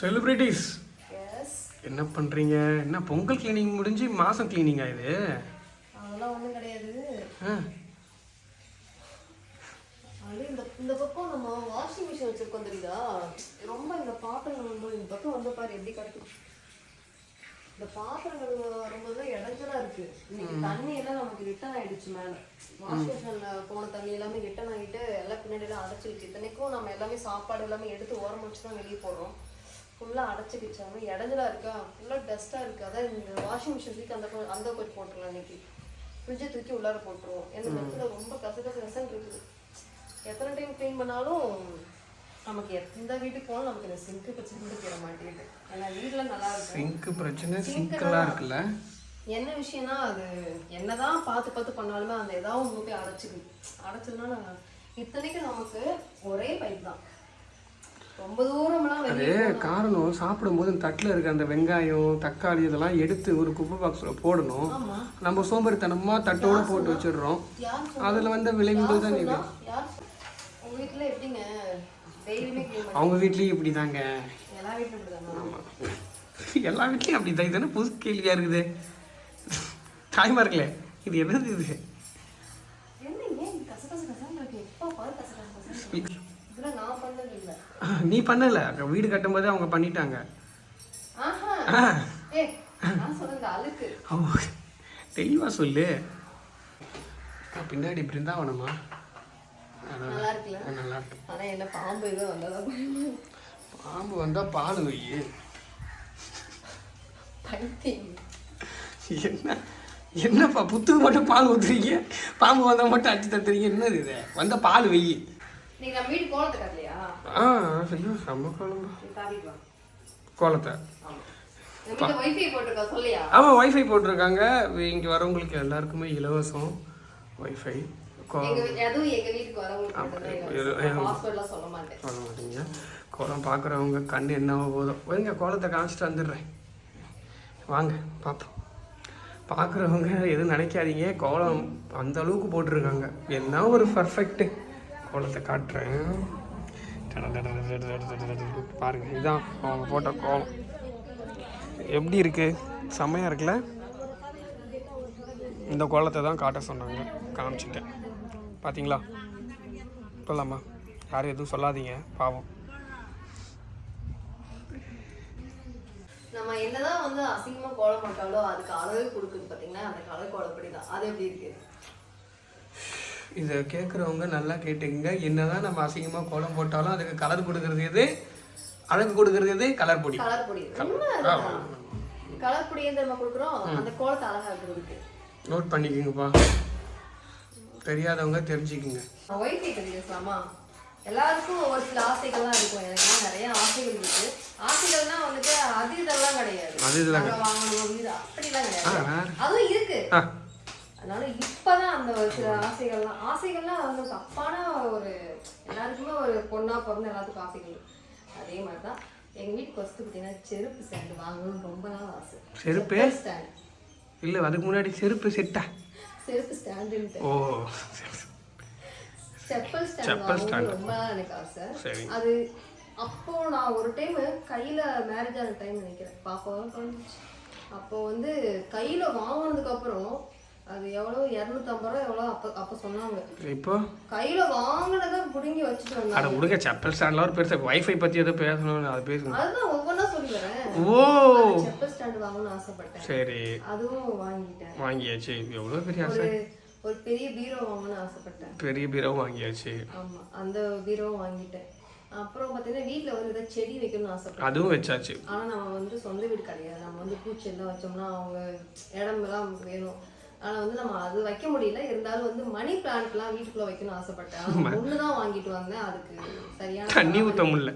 Celebrities என்ன பண்ணுறீங்க என்ன பொங்கல் கிளீனிங் முடிஞ்சு மாதம் கிளீனிங்கா இது? அதெல்லாம் ஒன்றும் கிடையாது. இந்த இந்த பக்கம் நம்ம வாஷிங் மிஷின் வச்சிருக்கோம் தெரியுதா? ரொம்ப இந்த வந்து இந்த பக்கம் வந்து பாரு எப்படி கிடைக்கும் இந்த பாத்திரங்கள் வரும்போது இடைஞ்சலா இருக்கு. இன்னைக்கு தண்ணி எல்லாம் நமக்கு ரிட்டர்ன் ஆயிடுச்சு மேல. வாஷிங் மிஷின்ல போன தண்ணி எல்லாமே ரிட்டர்ன் ஆகிட்டு எல்லாம் பின்னாடி எல்லாம் அடைச்சிருச்சு இத்தனைக்கும் நம்ம எல்லாமே சாப்பாடு எல்லாமே எடுத்து ஓரம் வச்சு தான் வெளியே போடுறோம் ஃபுல்லா அடைச்சிக்கிச்சாங்க இடைஞ்சலா இருக்கா? ஃபுல்லா டஸ்டா இருக்கு. அதான் இந்த வாஷிங் மிஷின் தூக்கி அந்த அந்த கொஞ்சம் போட்டுருலாம் இன்னைக்கு ஃப்ரிட்ஜை தூக்கி உள்ளார போட்டுருவோம். ஏன்னா இந்த இடத்துல ரொம்ப கச கச கசன்னு இருக்குது. எத்தனை டைம் க்ளீன் பண்ணாலும் நமக்கு எந்த வீட்டுக்கு போனாலும் நமக்கு இந்த சிங்க்கு பிரச்சனை தீர மாட்டேங்குது. ஏன்னா வீட்டுல நல்லா இருக்கும். சிங்க்கு பிரச்சனை சிங்கெல்லாம் இருக்குல்ல? என்ன விஷயம்னா அது என்னதான் பார்த்து பார்த்து பண்ணாலுமே அந்த ஏதாவது போய் அடைச்சிக்குது அடைச்சதுனால இத்தனைக்கும் நமக்கு ஒரே பைப் தான். அது காரணம் சாப்பிடும்போது தட்டில் இருக்க அந்த வெங்காயம் தக்காளி இதெல்லாம் எடுத்து ஒரு குப்பை பாக்ஸில் போடணும். நம்ம சோம்பேறித்தனமா தட்டோட போட்டு வச்சிடுறோம். அதில் வந்த விளைவுகள் தான் இது அவங்க வீட்லேயும் இப்படி தாங்க எல்லா வீட்லயும் அப்படி தான் இதுதானே புது கேள்வியாக இருக்குது? தாய்மார்களே இது என்னது இது? நீ பண்ணல. வீடு கட்டும்போது அவங்க பண்ணிட்டாங்க. தெளிவாக சொல்லு. பின்னாடி பிருந்தாவனமா? அதான் நல்லா இருக்குல்ல? நல்லா இருக்கு. ஆனா என்ன பாம்பு ஏதோ வந்ததா. பாம்பு வந்தால் பால் வை. பைத்தியம். என்ன என்னப்பா புத்துக்கு மட்டும் பால் ஊத்துறீங்க? பாம்பு வந்தால் மட்டும் அடிச்சு தத்துறீங்க என்னது இது? வந்த பால் வை. நீங்க நம்ம வீட்டு கோலத்தை ஆ ஐயோ செம்ம குழம்பு கோலத்தை ஆமாம் வைஃபை போட்டிருக்காங்க இங்கே வரவங்களுக்கு எல்லாருக்குமே இலவசம் எங்க எங்க பாஸ்வேர்ட்லாம் சொல்ல மாட்டீங்க கோலம் பார்க்குறவங்க கண்ணு என்னவோ போதும் வைங்க கோலத்தை காமிச்சிட்டு வந்துடுறேன் வாங்க பார்ப்போம் பார்க்குறவங்க எதுவும் நினைக்காதீங்க கோலம் அந்த அளவுக்கு போட்டிருக்காங்க என்ன ஒரு பர்ஃபெக்ட்டு கோலத்தை காட்டுறேன் பாருங்க இதுதான் அவங்க போட்ட கோலம். எப்படி இருக்கு? செம்மையாக இருக்குல்ல? இந்த கோலத்தை தான் காட்ட சொன்னாங்க. காமிச்சிட்டேன். பார்த்தீங்களா சொல்லலாமா? யாரும் எதுவும் சொல்லாதீங்க பாவம். நம்ம என்னதான் வந்து அசிங்கமாக கோலம் போட்டாலோ அதுக்கு அளவு கொடுக்குன்னு பார்த்தீங்கன்னா அந்த கலர் கோலப்படி தான் அது எப்படி இருக்குது இதை கேட்குறவங்க நல்லா கேட்டுக்கங்க. என்னதான் நம்ம அசிங்கமாக கோலம் போட்டாலும் அதுக்கு கலர் கொடுக்கறது எது? அழகு கொடுக்கறது எது? கலர் பொடி. கலர் பொடி. கலர் பொடி. நம்ம கொடுக்குறோம்? அந்த கோலத்தை அழகா இருக்கிறதுக்கு நோட் பண்ணிக்கோங்கப்பா. தெரியாதவங்க தெரிஞ்சுக்குங்க. ஒய்ஃபை பத்தி பேசலாமா? எல்லாருக்கும் ஒரு சில ஆசைகள்லாம் இருக்கும். எனக்கு நிறைய ஆசைகள் இருக்கு. ஆசைகள்னா வந்துட்டு அது இதெல்லாம் கிடையாது. அது இதெல்லாம் வாங்கணும் அப்படிலாம் கிடையாது. அதுவும் இருக்கு. அதனால இப்பதான் அந்த சில ஆசைகள்லாம் ஆசைகள்லாம் வந்து தப்பான ஒரு எல்லாருக்குமே ஒரு பொண்ணா பிறந்த எல்லாத்துக்கும் ஆசைகள். அதே மாதிரிதான் எங்க வீட்டுக்கு வசதி பார்த்தீங்கன்னா செருப்பு ஸ்டாண்டு வாங்கணும்னு ரொம்ப நாள் ஆசை. செருப்பு? ஸ்டாண்ட் இல்லை அதுக்கு முன்னாடி செருப்பு செட்டா செருப்பு ஸ்டாண்டுன்ட்டு ஓ செப்பல் ஸ்டாண்ட் ரொம்ப எனக்கு ஆசை. அது அப்போ நான் ஒரு டைம் கையில மேரேஜ் ஆன டைம் நினைக்கிறேன். பாப்பா தான் குழந்தைச்சு அப்போ வந்து கையில வாங்கினதுக்கு அப்புறம் அது எவ்வளோ இரநூத்தம்பது ரூபா எவ்வளோ அப்போ அப்போ சொன்னாங்க. இப்போ? கையில வாங்கினதை புடுங்கி வச்சுட்டு அட வந்தாங்க விடுங்க செப்பல் ஸ்டாண்ட்லாம் ஒரு பெருசு வைஃபை பற்றி எதோ பேசணும் அது பேசுங்க. அதுதான் ஒவ்வொன்றா சொல்லி வரேன் ஓ செப்பல் ஸ்டாண்ட் வாங்கணும்னு ஆசைப்பட்டேன். சரி. அதுவும் வாங்கிட்டேன். வாங்கியாச்சு. எவ்வளோ பெரிய ஆசை? ஒரு பெரிய பீரோ வாங்கணும்னு ஆசைப்பட்டேன். பெரிய பீரோ வாங்கியாச்சு. ஆமா அந்த பீரோவும் வாங்கிட்டேன். அப்புறம் பார்த்தீங்கன்னா வீட்டில் வந்து ஏதாவது செடி வைக்கணும்னு ஆசைப்பட்டேன். அதுவும் வச்சாச்சு. ஆனா நம்ம வந்து சொந்த வீடு கிடையாது. நம்ம வந்து பூச்செல்லாம் வச்சோம்னா அவங்க இடம் எல்லாம் நமக்கு வேணும். ஆனா வந்து நம்ம அது வைக்க முடியல. இருந்தாலும் வந்து மணி பிளான்ட்லாம் வீட்டுக்குள்ள வைக்கணும்னு ஆசைப்பட்டேன். தான் வாங்கிட்டு வந்தேன். அதுக்கு சரியான தண்ணி ஊற்ற முடியல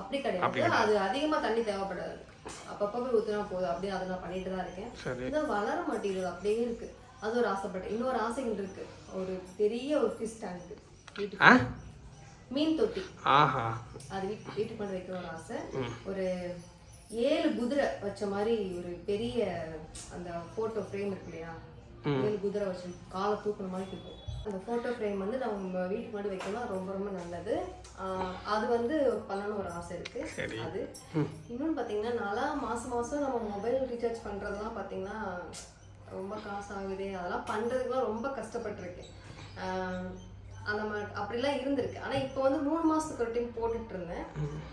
அப்படி கிடையாது. அது அதிகமா தண்ணி தேவைப்படாது. அப்பப்போ போய் ஊத்துனா போதும். அப்படியே அதை நான் பண்ணிட்டு தான் இருக்கேன். இது வளர மாட்டேங்குது. அப்படியே இருக்கு. அது ஒரு ஆசைப்பட்டேன். இன்னொரு ஆசைகள் இருக்கு. ஒரு பெரிய ஒரு ஃபிஷ் டேங்க் வீட்டுக்கு. மீன் தொட்டி. ஆஹா. அது வீட்டு வீட்டுக்கு கொண்டு வைக்கிற ஒரு ஆசை. ஒரு ஏழு குதிரை வச்ச மாதிரி ஒரு பெரிய அந்த போட்டோ ஃப்ரேம் இருக்கு இல்லையா? மேல் குதிரை வச்சு காலை தூக்குன மாதிரி இருக்கும். அந்த ஃபோட்டோ ஃப்ரேம் வந்து நம்ம வீட்டுக்கு முன்னாடி வைக்கலாம் ரொம்ப ரொம்ப நல்லது. அது வந்து பண்ணணும் ஒரு ஆசை இருக்கு. அது. இன்னொன்று பார்த்தீங்கன்னா நான்லாம் மாதம் மாதம் நம்ம மொபைல் ரீசார்ஜ் பண்ணுறதுலாம் பார்த்தீங்கன்னா ரொம்ப காசு ஆகுது. அதெல்லாம் பண்ணுறதுக்குலாம் ரொம்ப கஷ்டப்பட்டிருக்கேன். அந்த மாதிரி அப்படிலாம் இருந்திருக்கு. ஆனால் இப்போ வந்து மூணு மாதத்துக்கு ஒரு டைம் போட்டுட்டு இருந்தேன்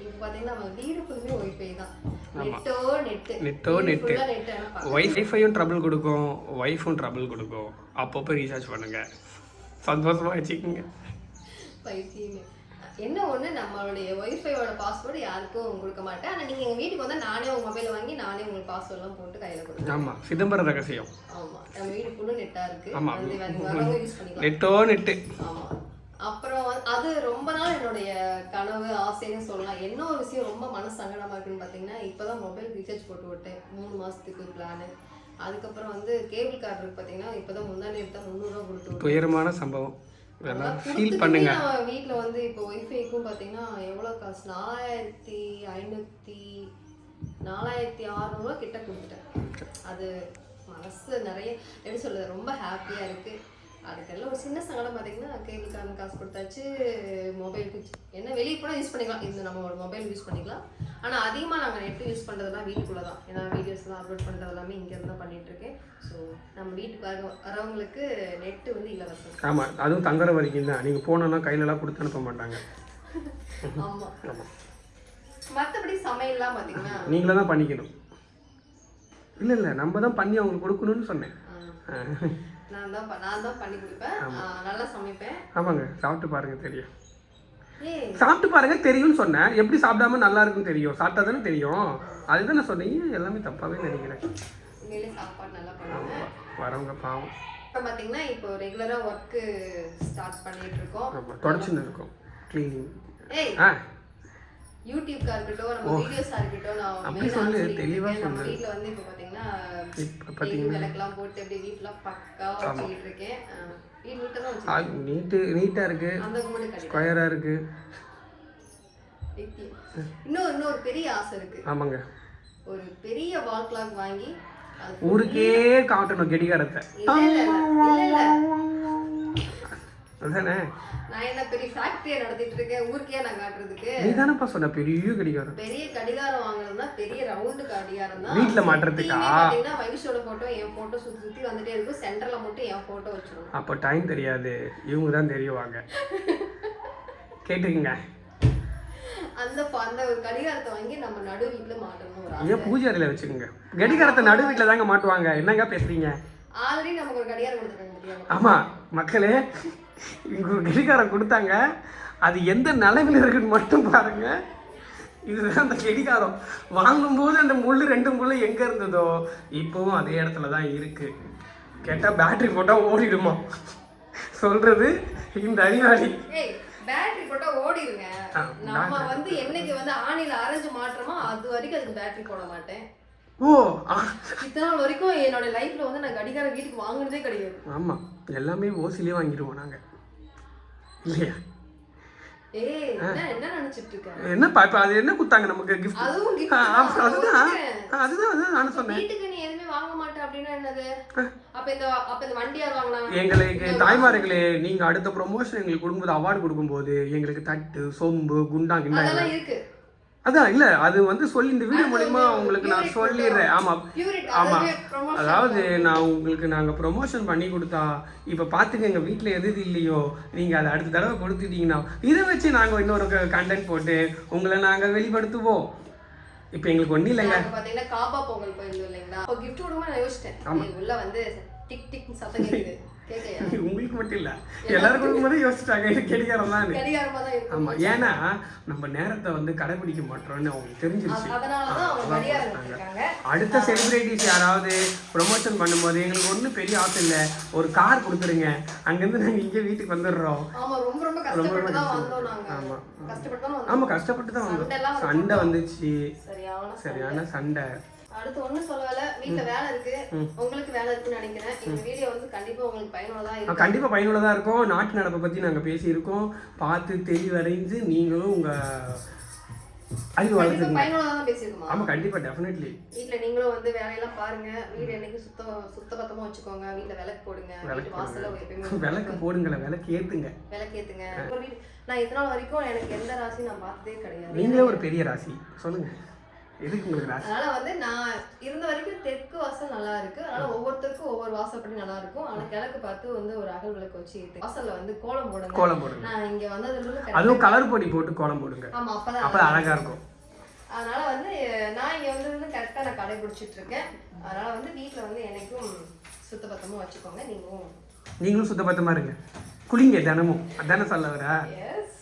இப்போ பார்த்தீங்கன்னா நம்ம வீடு ஃபுல்லுமே ஒய்ஃபை தான். நெட்டோ நெட்டு. நெட்டோ நெட்டு. ஒய்ஃபையும் ட்ரபிள் கொடுக்கும். ஒய்ஃபும் ட்ரபிள் கொடுக்கும். அப்பப்போ ரீசார்ஜ் பண்ணுங்க. சந்தோஷமா வச்சுக்கோங்க. பைத்தியமே என்ன ஒண்ணு நம்மளுடைய ஒய்ஃபையோட பாஸ்வேர்டு யாருக்கும் கொடுக்க மாட்டேன். ஆனா நீங்க எங்க வீட்டுக்கு வந்தா நானே உங்க மொபைல் வாங்கி நானே உங்களுக்கு பாஸ்வேர்ட் எல்லாம் போட்டு கையில கொடுப்பேன் ஆமாம் சிதம்பரம் ரகசியம். ஆமா நம்ம வீடு ஃபுல்லும் நெட்டா இருக்கு. ஆமா. வந்து வந்து வரவங்க யூஸ் பண்ணிக்கலாம். நெட்டோ நெட்டு. ஆமா. அப்புறம் அது ரொம்ப நாள் என்னுடைய கனவு ஆசைன்னு சொல்லலாம். என்ன ஒரு விஷயம் ரொம்ப மனசு சங்கடமா இருக்குன்னு பாத்தீங்கன்னா இப்பதான் மொபைல் ரீசார்ஜ் போட்டு விட்டேன். மூணு மாசத்துக்கு பிளான் அதுக்கப்புறம் வந்து கேபிள் கார்டு இருக்கு பாத்தீங்கன்னா இப்பதான் முந்தானே எடுத்தா முந்நூறுரூவா கொடுத்து. துயரமான சம்பவம். அதெல்லாம் ஃபீல் பண்ணுங்க. வீட்ல வந்து இப்போ ஒய்ஃபைக்கும் பார்த்தீங்கன்னா எவ்வளோ காசு? நாலாயிரத்தி ஐநூற்றி நாலாயிரத்தி அறநூறுவா கிட்ட கொடுத்துட்டேன். அது மனசு நிறைய எப்படி சொல்றது ரொம்ப ஹாப்பியாக இருக்கு. அதுக்கெல்லாம் ஒரு சின்ன சங்கடம் பார்த்தீங்கன்னா கேபிள் கார்டு காசு கொடுத்தாச்சு மொபைலுக்கு என்ன வெளியே கூட யூஸ் பண்ணிக்கலாம். இந்த நம்ம மொபைல் யூஸ் பண்ணிக்கலாம். ஆனால் அதிகமாக நாங்கள் நெட்டு யூஸ் பண்ணுறதெல்லாம் வீட்டுக்குள்ளே தான் ஏன்னா வீடியோஸ்லாம் அப்லோட் பண்ணுறது எல்லாமே இங்கே இருந்து தான் பண்ணிட்டு இருக்கேன். ஸோ நம்ம வீட்டுக்கு வர வரவங்களுக்கு நெட்டு வந்து இலவசம் ஆமாம் அதுவும் தங்குற வரைக்கும் தான். நீங்கள் போனோன்னா கையிலலாம் கொடுத்து அனுப்ப மாட்டாங்க. ஆமா. ஆமாம் மத்தபடி சமையல்லாம் பாத்தீங்கன்னா நீங்களே தான் பண்ணிக்கணும். இல்லை இல்லை. நம்ம தான் பண்ணி அவங்களுக்கு கொடுக்கணும்னு சொன்னேன். நான் தான் நான் தான் பண்ணி கொடுப்பேன். நல்லா சமைப்பேன். ஆமாங்க. சாப்பிட்டு பாருங்க தெரியும். சாப்பிட்டு பாருங்க தெரியும்னு சொன்னேன். எப்படி சாப்பிடாம நல்லா இருக்குன்னு தெரியும். சாப்பிட்டா தானே தெரியும். அதுதான் நான் சொன்னேன். எல்லாமே தப்பாவே நினைக்கிறேன். சாப்பாடு நல்லா பண்ணுவேன் வரவங்க பாவம். இப்போ பாத்தீங்கன்னா இப்போ ரெகுலரா ஒர்க்கு ஸ்டார்ட் பண்ணிட்டு இருக்கோம். தொடச்சுன்னு இருக்கும். க்ளீனிங் ஆ. யூடியூப்கா இருக்கட்டும் நம்ம வீடியோஸா இருக்கட்டும் நான் சொல்லு, தெளிவா சொல்லு. வீட்ல வந்து இப்போ பாத்தீங்கன்னா இப்போ டெய்லி விளக்கெல்லாம் போட்டு அப்படியே வீட்டுலாம் பக்காவா வச்சுக்கிட்டு இருக்கேன். நீட்டா நீட்டு இருக்கு. ஸ்கொயராக இருக்கு. இன்னும் இன்னொரு பெரிய ஆசை இருக்கு. ஆமாங்க. ஒரு பெரிய வால் கிளாக் வாங்கி ஊருக்கே காட்டணும் கெடிகாரத்தை. அதுதானே நான் என்ன பெரிய ஃபேக்டரியை நடத்திட்டு இருக்கேன் ஊருக்கே நான் காட்டுறதுக்கு. நீ தானேப்பா சொன்ன பெரிய கடிகாரம். பெரிய கடிகாரம் வாங்குறதுனா பெரிய ரவுண்டு கடிகாரம் தான். வீட்ல மாட்டுறதுக்கா? பாத்தீங்கன்னா வைஷோட போட்டோ என் போட்டோ சுத்தி சுத்தி வந்துட்டே இருக்கும். சென்டர்ல மட்டும் என் போட்டோ வச்சிருக்கணும் அப்போ டைம் தெரியாது. இவங்க தான் தெரியுவாங்க. கேட்டுக்கங்க. அந்த அந்த ஒரு கடிகாரத்தை வாங்கி நம்ம நடு வீட்டுல மாட்டணும் ஏன் பூஜை அறையில வச்சுக்கோங்க. கடிகாரத்தை நடு வீட்டில் தாங்க மாட்டுவாங்க. என்னங்க பேசுறீங்க? ஆல்ரெடி நமக்கு ஒரு கடிகாரம் கொடுத்துருக்காங்க ஆமா மக்களே கடிகாரம் கொடுத்தாங்க. அது எந்த நிலைமையில இருக்குன்னு மட்டும் பாருங்க. இதுதான் அந்த கடிகாரம். வாங்கும்போது அந்த முள்ளு ரெண்டு முள்ளு எங்க இருந்ததோ இப்போவும் அதே இடத்துல தான் இருக்கு. கேட்டா பேட்டரி போட்டா ஓடிடுமா? சொல்றது இந்த அறிவாளி. பேட்டரி போட்டா ஓடிடுங்க நம்ம வந்து என்னைக்கு வந்து ஆணில அரைஞ்சு மாட்டுறோமோ அது வரைக்கும் அதுக்கு பேட்டரி போட மாட்டேன். ஓ இத்தனை வரைக்கும் என்னோட லைஃப்ல வந்து நான் கடிகாரம் வீட்டுக்கு வாங்குனதே கிடையாது. ஆமா எல்லாமே ஓசிலே வாங்கிடுவோம் நாங்க. இல்லையா? என்ன இப்போ அது என்ன கொடுத்தாங்க நமக்கு கிஃப்ட் அதுதான் அதுதான் அதுதான் நானும் சொன்னேன். வீட்டுக்கு நீ எதுவுமே வாங்க மாட்டே அப்படின்னா என்னது? அப்ப இந்த அப்ப இந்த வண்டி யார் வாங்கினாங்க எங்களுக்கு தாய்மார்களே நீங்க அடுத்த ப்ரொமோஷன் எங்களுக்கு கொடுக்கும்போது அவார்டு கொடுக்கும்போது எங்களுக்கு தட்டு சொம்பு குண்டா கிண்டா அதெல்லாம் இருக்கு. அதான் இல்ல அது வந்து சொல்லி இந்த வீடியோ மூலியமா உங்களுக்கு நான் சொல்லிடுறேன். ஆமா ஆமா. அதாவது நான் உங்களுக்கு நாங்க ப்ரொமோஷன் பண்ணி கொடுத்தா இப்ப பாத்துக்கங்க வீட்ல எது எது இல்லையோ நீங்க அதை அடுத்த தடவை கொடுத்துட்டீங்கன்னா இதை வச்சு நாங்க இன்னொரு கண்டென்ட் போட்டு உங்களை நாங்க வெளிப்படுத்துவோம். இப்ப எங்களுக்கு ஒண்ணும் இல்லைங்க. நாங்க பாத்தீங்கன்னா காபா பொங்கல் போயிருந்தோம் இல்லைங்களா? அப்போ கிஃப்ட் விடுமா நான் யோசிச்சிட்டேன். உள்ள வந்து டிக் டிக் சத்தம் கேக்குது. உங்களுக்கு மட்டும் இல்ல. எல்லாரும் கொடுக்கும்போது யோசிச்சிட்டாங்க இது கெடிகாரம் தான் கடிகாரமா தான் இருக்கும் ஆமா ஏன்னா நம்ம நேரத்தை வந்து கடைபிடிக்க மாட்டோம்னு அவங்களுக்கு தெரிஞ்சிருச்சு. அடுத்த செலிபிரிட்டிஸ் யாராவது ப்ரொமோஷன் பண்ணும்போது எங்களுக்கு ஒன்றும் பெரிய ஆசை இல்லை. ஒரு கார் கொடுத்துருங்க. அங்கேருந்து நாங்கள் இங்கே வீட்டுக்கு வந்துடுறோம். ரொம்ப ரொம்ப கஷ்டப்பட்டு. தான் வந்தோம் நாங்க. ஆமா. கஷ்டப்பட்டு தான் வந்தோம். ஆமாம் கஷ்டப்பட்டு தான் வந்தோம் சண்டை வந்துச்சு. சரியான சண்டை. அடுத்து ஒண்ணும் சொல்லல. வீட்ல வேலை இருக்கு. உங்களுக்கு வேலை இருக்குன்னு நினைக்கிறேன். இந்த வீடியோ வந்து கண்டிப்பா உங்களுக்கு பயனுள்ளதா இருக்கும். கண்டிப்பாக பயனுள்ளதாக இருக்கும். நாட்டு நடப்பை பற்றி நாங்கள் பேசியிருக்கோம். பார்த்து தெளிவடைஞ்சு நீங்களும் உங்கள் அறிவு கண்டிப்பா பேசியிருக்குமா? ஆமாம் கண்டிப்பாக டெஃபினெட்லி வீட்ல நீங்களும் வந்து வேலையெல்லாம் பாருங்க. வீடு என்னைக்கு சுத்தம் சுத்த பத்தமா வச்சுக்கோங்க. வீட்ல விளக்கு போடுங்க. வீட்டு வாசல்ல எப்பயுமே விளக்கு போடுங்களேன். விளக்கு ஏற்றுங்க விளக்கு ஏத்துங்க. நான் இது நாள் வரைக்கும் எனக்கு எந்த ராசியும் நான் பார்த்ததே கிடையாது. நீங்களே ஒரு பெரிய ராசி. சொல்லுங்க. எதுக்கு உங்களுக்கு ராசி அதனால வந்து நான் இருந்த வரைக்கும் தெற்கு வாசல் நல்லா இருக்கு. அதனால ஒவ்வொருத்தருக்கும் ஒவ்வொரு வாசப்படி நல்லா இருக்கும். ஆனா கிழக்கு பார்த்து வந்து ஒரு அகல் விளக்கு வச்சு வாசல்ல வந்து கோலம் போடுங்க. கோலம் போடுங்க. நான் இங்க வந்ததுல அதுவும் கலர் பொடி போட்டு கோலம் போடுங்க. ஆமா அப்பதான் அப்போ அழகா இருக்கும். அதனால வந்து நான் இங்க வந்து கரெக்டா நான் கடைபிடிச்சிட்டு இருக்கேன். அதனால வந்து வீட்ல வந்து எனக்கும் சுத்தபத்தமா வச்சுக்கோங்க. நீங்களும் நீங்களும் சுத்தபத்தமா இருங்க. குளிங்க தினமும். அதானே சொல்ல வரா எஸ்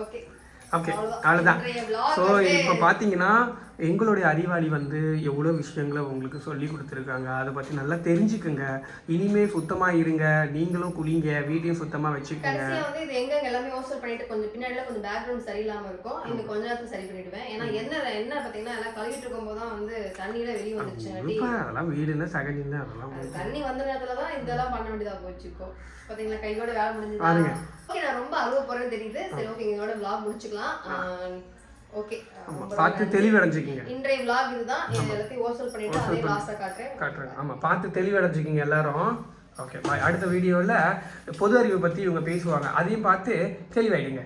ஓகே ஓகே அவ்வளோதான் ஸோ இப்போ பார்த்தீங்கன்னா எங்களுடைய அறிவாளி வந்து எவ்வளோ விஷயங்களை உங்களுக்கு சொல்லி கொடுத்துருக்காங்க அதை பற்றி நல்லா தெரிஞ்சுக்குங்க. இனிமே சுத்தமாக இருங்க நீங்களும் குளிங்க வீட்டையும் சுத்தமாக வச்சுக்கோங்க. வந்து இது எங்க எல்லாமே யோசனை பண்ணிட்டு கொஞ்சம் பின்னாடில கொஞ்சம் பேக்ரவுண்ட் சரியில்லாம இருக்கும். இந்த கொஞ்ச நேரத்துல சரி பண்ணிடுவேன். ஏன்னா என்ன என்ன பாத்தீங்கன்னா எல்லாம் கழுவிட்டு இருக்கும்போது தான் வந்து தண்ணியில வெளியே வந்துருச்சு. இப்போ அதெல்லாம் வீடுன்னா சகஜம் தான் அதெல்லாம் அது தண்ணி வந்த நேரத்துல தான் இதெல்லாம் பண்ண வேண்டியதா போச்சு இப்போ. பாத்தீங்களா கையோட வேலை. முடிஞ்சது? ஓகே நான் ரொம்ப அழுவ போறேன்னு தெரியுது. சரி ஓகே இதோட vlog முடிச்சுக்கலாம். ஓகே பார்த்து தெளிவடைஞ்சுக்கிங்க. இன்றைய vlog இதுதான். இது எல்லாத்தையும் ஓசல் பண்ணிட்டு அதே லாஸ்டா காட்டுறேன். காட்டுறேன். ஆமாம் பார்த்து தெளிவடைஞ்சுக்கிங்க எல்லாரும். ஓகே பாய் அடுத்த வீடியோவில் பொது அறிவை பற்றி இவங்க பேசுவாங்க. அதையும் பார்த்து தெளிவாயிடுங்க.